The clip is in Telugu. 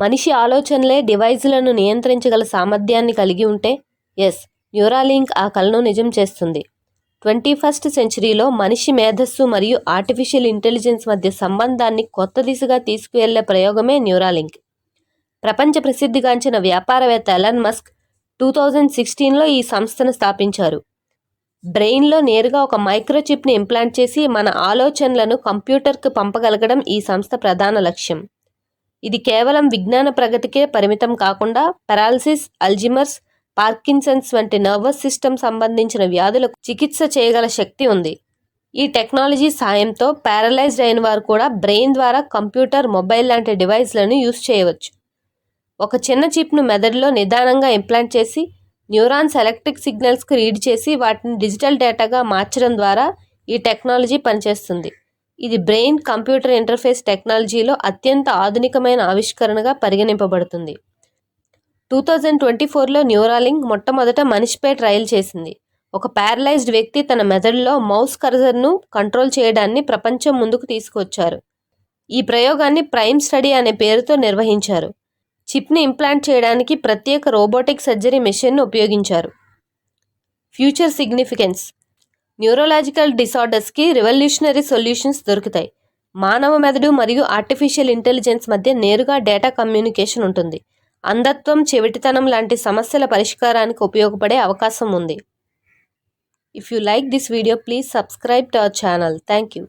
మనిషి ఆలోచనలే డివైజ్లను నియంత్రించగల సామర్థ్యాన్ని కలిగి ఉంటే ఎస్ న్యూరాలింక్ ఆ కలను నిజం చేస్తుంది. ట్వంటీ ఫస్ట్ సెంచరీలో మనిషి మేధస్సు మరియు ఆర్టిఫిషియల్ ఇంటెలిజెన్స్ మధ్య సంబంధాన్ని కొత్త దిశగా తీసుకువెళ్ళే ప్రయోగమే న్యూరాలింక్ ప్రపంచ ప్రసిద్ధిగాంచిన వ్యాపారవేత్త ఎలన్ మస్క్ టూ థౌజండ్ సిక్స్టీన్లో ఈ సంస్థను స్థాపించారు. బ్రెయిన్లో నేరుగా ఒక మైక్రోచిప్ని ఇంప్లాంట్ చేసి మన ఆలోచనలను కంప్యూటర్కు పంపగలగడం ఈ సంస్థ ప్రధాన లక్ష్యం. ఇది కేవలం విజ్ఞాన ప్రగతికే పరిమితం కాకుండా పెరాలసిస్ అల్జిమర్స్ పార్కిన్సన్స్ వంటి నర్వస్ సిస్టమ్ సంబంధించిన వ్యాధులకు చికిత్స చేయగల శక్తి ఉంది. ఈ టెక్నాలజీ సాయంతో పారలైజ్డ్ అయిన వారు కూడా బ్రెయిన్ ద్వారా కంప్యూటర్ మొబైల్ లాంటి డివైస్లను యూస్ చేయవచ్చు. ఒక చిన్న చిప్ను మెదడులో నిదానంగా ఇంప్లాంట్ చేసి న్యూరాన్స్ ఎలక్ట్రిక్ సిగ్నల్స్కి రీడ్ చేసి వాటిని డిజిటల్ డేటాగా మార్చడం ద్వారా ఈ టెక్నాలజీ పనిచేస్తుంది. ఇది బ్రెయిన్ కంప్యూటర్ ఇంటర్ఫేస్ టెక్నాలజీలో అత్యంత ఆధునికమైన ఆవిష్కరణగా పరిగణింపబడుతుంది. టూ థౌజండ్ ట్వంటీ ఫోర్లో న్యూరాలింగ్ మొట్టమొదట మనిషిపై ట్రయల్ చేసింది. ఒక ప్యారలైజ్డ్ వ్యక్తి తన మెదడులో మౌస్ కర్జర్ను కంట్రోల్ చేయడాన్ని ప్రపంచం ముందుకు తీసుకొచ్చారు. ఈ ప్రయోగాన్ని ప్రైమ్ స్టడీ అనే పేరుతో నిర్వహించారు. చిప్ని ఇంప్లాంట్ చేయడానికి ప్రత్యేక రోబోటిక్ సర్జరీ మెషిన్ను ఉపయోగించారు. ఫ్యూచర్ సిగ్నిఫికెన్స్ న్యూరోలాజికల్ డిసార్డర్స్కి రివల్యూషనరీ సొల్యూషన్స్ దొరుకుతాయి. మానవ మెదడు మరియు ఆర్టిఫిషియల్ ఇంటెలిజెన్స్ మధ్య నేరుగా డేటా కమ్యూనికేషన్ ఉంటుంది. అంధత్వం చెవిటితనం లాంటి సమస్యల పరిష్కారానికి ఉపయోగపడే అవకాశం ఉంది. If you like this video please subscribe to our channel. Thank you